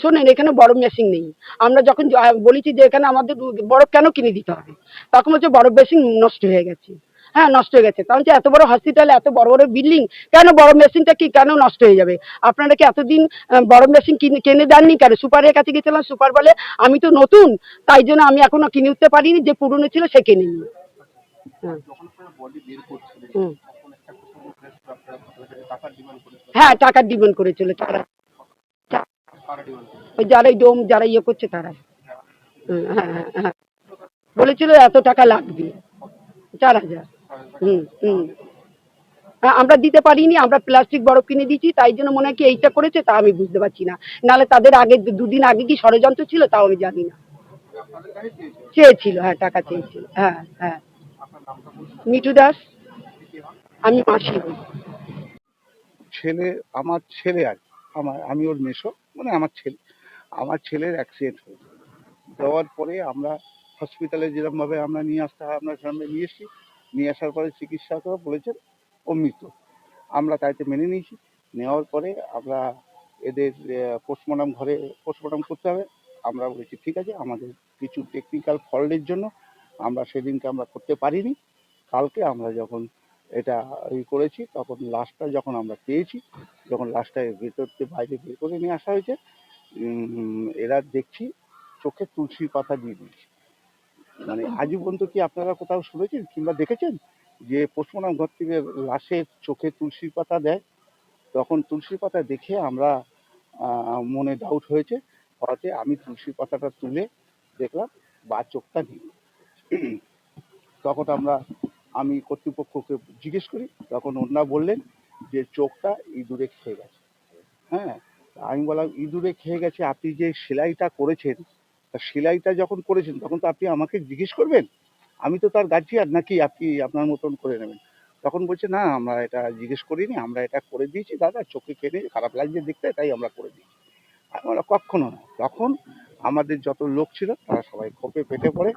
শোনেন এখানে বড় মেশিন নেই। আমরা যখন বলেছি যে এখানে আমাদের বরফ কেন কিনে দিতে হবে? তখন হচ্ছে বরফ মেশিন নষ্ট হয়ে গেছে। হ্যাঁ নষ্ট হয়ে গেছে। যে এত বড় হসপিটাল এত বড় বড় বিল্ডিং কেন বড় মেশিনটা কি কেন নষ্ট হয়ে যাবে? আপনারা কি এতদিন বড় মেশিন কিনে কিনে দেননি কেন? সুপারের কাছে গেছিলাম সুপার বলে আমি তো নতুন তাই জন্য আমি এখনও কিনে উঠতে পারিনি যে পুরনো ছিল সে কিনে নি হ্যাঁ। হ্যাঁ টাকার ডিমান্ড করেছিল তারা। ওই যারা এই ডোম যারা ইয়ে করছে তারা হ্যাঁ হ্যাঁ হ্যাঁ। বলেছিল এত টাকা লাগবে। চার হাজার। হুম হুম। আমরা দিতে পারিনি আমরা প্লাস্টিক বরফ কিনে দিয়েছি তাই জন্য মনে হয় কি এইটা করেছে তা আমি বুঝতে পারছি না। নাহলে তাদের আগে দুদিন আগে কি ষড়যন্ত্র ছিল তাও আমি জানি না। চেয়েছিল? হ্যাঁ টাকা চেয়েছিল। হ্যাঁ হ্যাঁ। মিঠু দাস আমি মাসি হই ছেলে আমার ছেলে আর কি, আমার আমি ওর মেশো মানে আমার ছেলে। আমার ছেলের অ্যাক্সিডেন্ট হয়েছে। দেওয়ার পরে আমরা হসপিটালে যেরকমভাবে আমরা নিয়ে আসতে হয় আমরা সেরকম নিয়ে এসেছি। নিয়ে আসার পরে চিকিৎসকরা বলেছেন ও মৃত। আমরা তাইতে মেনে নিয়েছি। নেওয়ার পরে আমরা এদের পোস্টমর্টম ঘরে পোস্টমর্টম করতে হবে। আমরা বলেছি ঠিক আছে আমাদের কিছু টেকনিক্যাল ফল্টের জন্য আমরা সেদিনকে আমরা করতে পারিনি। কালকে আমরা যখন এটা ই করেছি, তখন লাশটা যখন আমরা পেয়েছি, যখন লাশটা ভেতর থেকে বাইরে বের করে নিয়ে আসা হয়েছে এরা দেখছি চোখে তুলসী পাতা দিয়ে দিয়েছে। মানে আজও পর্যন্ত কি আপনারা কোথাও শুনেছেন কিংবা দেখেছেন যে পোস্টমর্টম ঘর থেকে লাশের চোখে তুলসী পাতা দেয়? তখন তুলসী পাতা দেখে আমরা মনে ডাউট হয়েছে। হওয়াতে আমি তুলসী পাতাটা তুলে দেখলাম, বা চোখটা নেই। তখন আমরা আমি কর্তৃপক্ষকে জিজ্ঞেস করি, তখন ওনারা বললেন যে চোখটা ইঁদুরে খেয়ে গেছে। হ্যাঁ আমি বললাম, ইঁদুরে খেয়ে গেছে, আপনি যে সেলাইটা করেছেন, তা সেলাইটা যখন করেছেন, তখন তো আপনি আমাকে জিজ্ঞেস করবেন? আমি তো তার গার্জিয়ান, নাকি আপনি আপনার মতন করে নেবেন? তখন বলছে, না, আমরা এটা জিজ্ঞেস করিনি, আমরা এটা করে দিয়েছি, দাদা, চোখে কেনে খারাপ লাগছে দেখতে, তাই আমরা করে দিয়েছি। আমি বললাম, কখনো না। তখন আমাদের যত লোক ছিল, তারা সবাই খোপে পেটে পড়ে,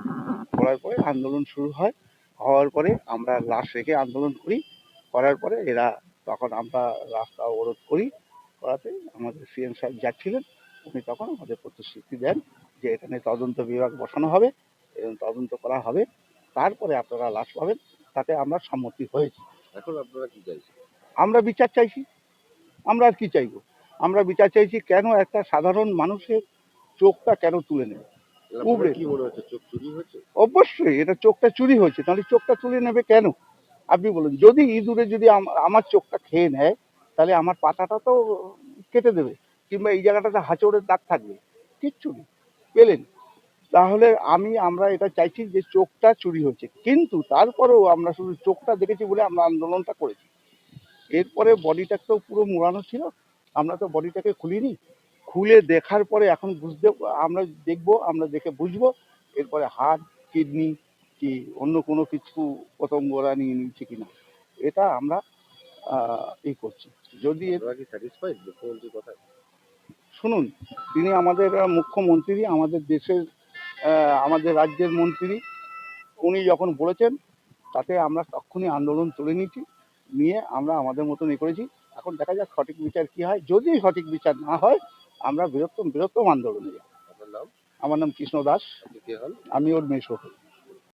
পড়ার পরে আন্দোলন শুরু হয়। হওয়ার পরে আমরা লাশ রেখে আন্দোলন করি। করার পরে এরা তখন আমরা রাস্তা অবরোধ করি। করাতে আমাদের সিএম সাহেব যাচ্ছিলেন উনি তখন আমাদের প্রতিশ্রুতি দেন যে এখানে তদন্ত বিভাগ বসানো হবে এবং তদন্ত করা হবে। তারপরে আপনারা লাশ পাবেন তাতে আমরা সম্মতি হয়েছি। এখন আপনারা কি চাইছেন? আমরা বিচার চাইছি। আমরা আর কি চাইব? আমরা বিচার চাইছি কেন একটা সাধারণ মানুষের চোখটা কেন তুলে নেবে? উবড়ে। কি মনে হচ্ছে চোখ চুরি হয়েছে অবশ্যই এটা চোখটা চুরি হয়েছে তাহলে চোখটা তুলে নেবে কেন? আপনি বলুন যদি ইঁদুরে যদি আমার চোখটা খেয়ে নেয় তাহলে আমার পাতাটা তো কেটে দেবে কিংবা এই জায়গাটাতে হাঁচড়ের দাগ থাকবে কিচ্ছু নেই পেলেন। তাহলে আমি আমরা এটা চাইছি যে চোখটা চুরি হয়েছে কিন্তু তারপরেও আমরা শুধু চোখটা দেখেছি বলে আমরা আন্দোলনটা করেছি। এরপরে বডিটা তো পুরো মোড়ানো ছিল আমরা তো বডিটাকে খুলিনি খুলে দেখার পরে এখন বুঝতে আমরা দেখব আমরা দেখে বুঝব। এরপরে হার্ট কিডনি কি অন্য কোনো কিছু পতঙ্গ ওরা নিয়ে নিচ্ছে কিনা এটা আমরা ই করছি। যদি শুনুন তিনি আমাদের মুখ্যমন্ত্রী আমাদের দেশের আমাদের রাজ্যের মন্ত্রী। উনি যখন বলেছেন তাতে আমরা তখনই আন্দোলন তুলে নিয়েছি নিয়ে আমরা আমাদের মতন এ করেছি। এখন দেখা যাক সঠিক বিচার কি হয়। যদি সঠিক বিচার না হয় আমরা বৃহত্তম বৃহত্তম আন্দোলনে আমার নাম কৃষ্ণ দাস। আমি ওর মেশো হই